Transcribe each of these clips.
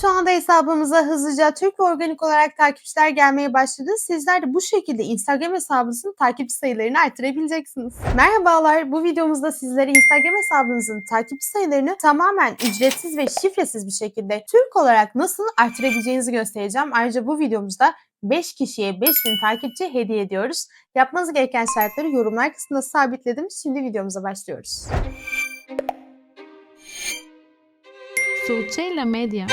Şu anda hesabımıza hızlıca Türk organik olarak takipçiler gelmeye başladı. Sizler de bu şekilde Instagram hesabınızın takipçi sayılarını artırabileceksiniz. Merhabalar, bu videomuzda sizlere Instagram hesabınızın takipçi sayılarını tamamen ücretsiz ve şifresiz bir şekilde Türk olarak nasıl artırabileceğinizi göstereceğim. Ayrıca bu videomuzda 5 kişiye 5000 takipçi hediye ediyoruz. Yapmanız gereken şartları yorumlar kısmında sabitledim. Şimdi videomuza başlıyoruz. Suçela Medya.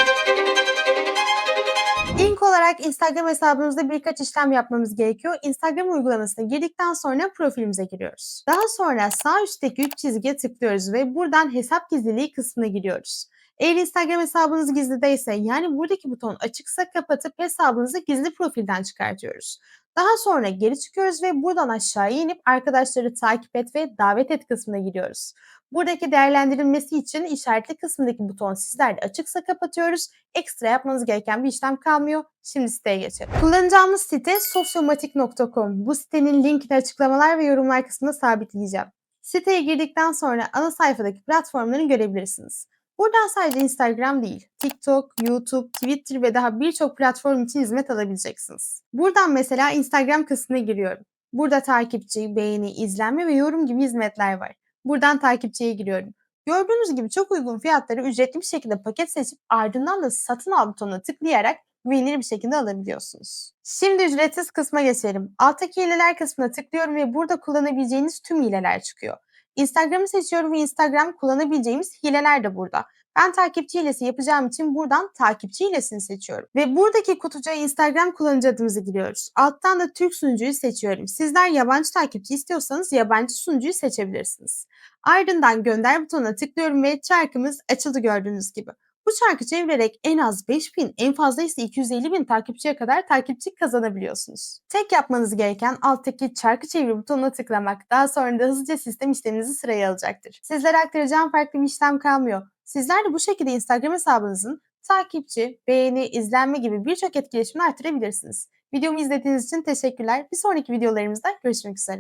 İlk olarak Instagram hesabımızda birkaç işlem yapmamız gerekiyor. Instagram uygulamasına girdikten sonra profilimize giriyoruz. Daha sonra sağ üstteki 3 çizgiye tıklıyoruz ve buradan hesap gizliliği kısmına giriyoruz. Eğer Instagram hesabınız gizlideyse yani buradaki buton açıksa kapatıp hesabınızı gizli profilden çıkartıyoruz. Daha sonra geri çıkıyoruz ve buradan aşağıya inip arkadaşları takip et ve davet et kısmına giriyoruz. Buradaki değerlendirilmesi için işaretli kısmındaki buton sizlerde açıksa kapatıyoruz. Ekstra yapmanız gereken bir işlem kalmıyor. Şimdi siteye geçelim. Kullanacağımız site sosyomatik.com. Bu sitenin linkini açıklamalar ve yorumlar kısmına sabitleyeceğim. Siteye girdikten sonra ana sayfadaki platformları görebilirsiniz. Buradan sadece Instagram değil, TikTok, YouTube, Twitter ve daha birçok platform için hizmet alabileceksiniz. Buradan mesela Instagram kısmına giriyorum. Burada takipçi, beğeni, izlenme ve yorum gibi hizmetler var. Buradan takipçiye giriyorum. Gördüğünüz gibi çok uygun fiyatları ücretli bir şekilde paket seçip ardından da satın al butonuna tıklayarak güvenilir bir şekilde alabiliyorsunuz. Şimdi ücretsiz kısma geçelim. Alttaki hileler kısmına tıklıyorum ve burada kullanabileceğiniz tüm hileler çıkıyor. Instagram'ı seçiyorum ve Instagram kullanabileceğimiz hileler de burada. Ben takipçi hilesi yapacağım için buradan takipçi hilesini seçiyorum. Ve buradaki kutucuğa Instagram kullanıcı adımızı giriyoruz. Alttan da Türk sunucuyu seçiyorum. Sizler yabancı takipçi istiyorsanız yabancı sunucuyu seçebilirsiniz. Ardından gönder butonuna tıklıyorum ve çarkımız açıldı gördüğünüz gibi. Bu çarkı çevirerek en az 5000, en fazla ise 250 bin takipçiye kadar takipçi kazanabiliyorsunuz. Tek yapmanız gereken alttaki çarkı çevir butonuna tıklamak. Daha sonra da hızlıca sistem işleminizi sıraya alacaktır. Sizlere aktaracağım farklı bir işlem kalmıyor. Sizler de bu şekilde Instagram hesabınızın takipçi, beğeni, izlenme gibi birçok etkileşimini artırabilirsiniz. Videomu izlediğiniz için teşekkürler. Bir sonraki videolarımızda görüşmek üzere.